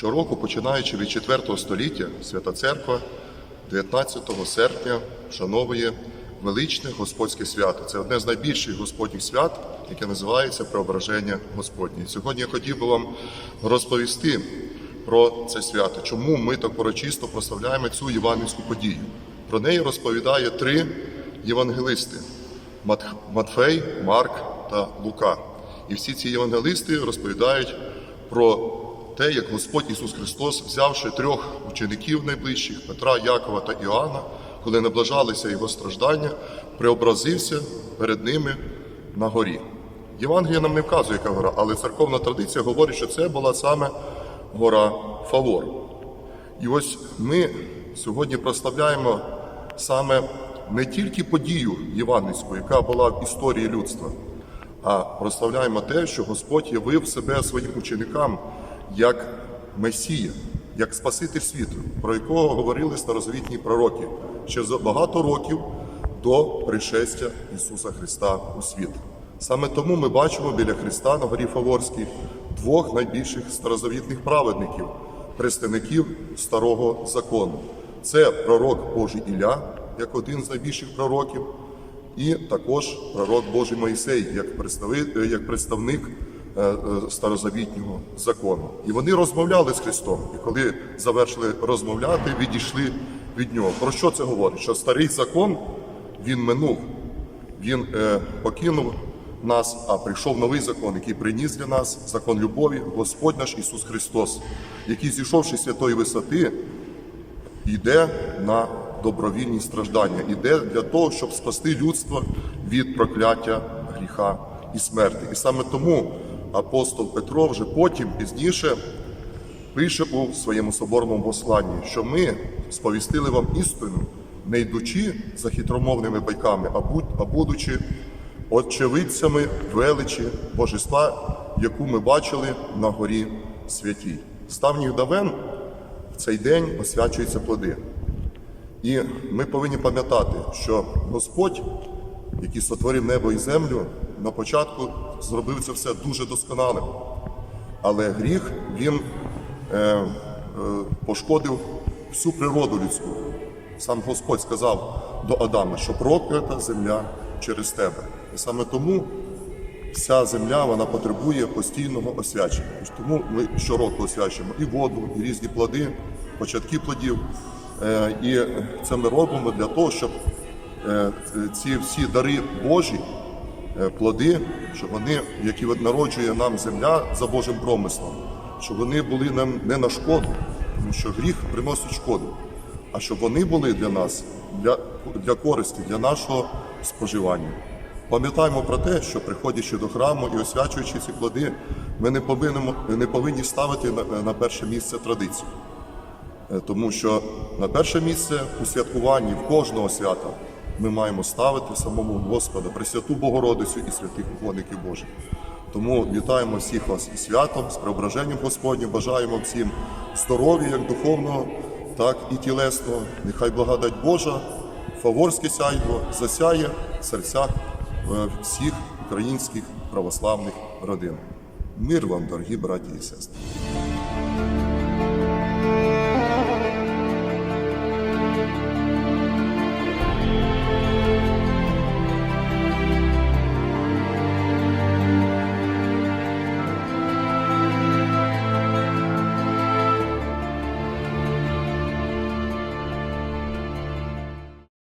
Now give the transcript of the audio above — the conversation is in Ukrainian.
Щороку, починаючи від 4 століття, Свята Церква 19 серпня вшановує величне Господське свято. Це одне з найбільших Господніх свят, яке називається Преображення Господнє. Сьогодні я хотів би вам розповісти про це свято, чому ми так урочисто прославляємо цю євангельську подію. Про неї розповідає три євангелисти: Матфей, Марк та Лука. І всі ці євангелисти розповідають про те, як Господь Ісус Христос, взявши трьох учеників найближчих Петра, Якова та Іоанна, коли наближалися його страждання, преобразився перед ними на горі. Євангелія нам не вказує, яка гора, але церковна традиція говорить, що це була саме гора Фавор. І ось ми сьогодні прославляємо саме не тільки подію євангельську, яка була в історії людства, а прославляємо те, що Господь явив себе своїм ученикам як Месія, як Спаситель світу, про якого говорили старозавітні пророки ще за багато років до пришестя Ісуса Христа у світ. Саме тому ми бачимо біля Христа на горі Фаворській двох найбільших старозавітних праведників, представників старого закону. Це пророк Божий Ілля, як один з найбільших пророків, і також пророк Божий Моїсей, як представник, е, е, старозавітнього закону. І вони розмовляли з Христом. І коли завершили розмовляти, відійшли від нього. Про що це говорить? Що старий закон він минув, він е, покинув нас, а прийшов новий закон, який приніс для нас закон любові, Господь наш Ісус Христос, який, зійшовши з святої висоти, йде на добровільні страждання, йде для того, щоб спасти людство від прокляття гріха і смерті. І саме тому апостол Петро вже потім пізніше пише у своєму соборному посланні, що ми сповістили вам істину, не йдучи за хитромовними байками, а будучи очевидцями величі божества, яку ми бачили на горі святій. З давніх давен в цей день освячуються плоди. І ми повинні пам'ятати, що Господь, який сотворив небо і землю, на початку зробив це все дуже досконалим. Але гріх він е, е, пошкодив всю природу людську. Сам Господь сказав до Адама, що проклята земля через тебе. І саме тому вся земля вона потребує постійного освячення. Тому ми щороку освячуємо і воду, і різні плоди, початки плодів. Е, І це ми робимо для того, щоб ці всі дари Божі, е, плоди, щоб вони, які народжує нам земля за Божим промислом, щоб вони були нам не на шкоду, тому що гріх приносить шкоду, а щоб вони були для нас для, для користі, для нашого споживання. Пам'ятаємо про те, що приходячи до храму і освячуючи ці плоди, ми не повинні, не повинні ставити на, на перше місце традицію. Е, Тому що на перше місце у святкуванні в кожного свята ми маємо ставити самому Господа, Пресвяту Богородицю і святих угодників Божих. Тому вітаємо всіх вас із святом, з преображенням Господнім, бажаємо всім здоров'я, як духовного, так і тілесного. Нехай благодать Божа, фаворське сяйво засяє в серцях е, всіх українських православних родин. Мир вам, дорогі браті і сестри!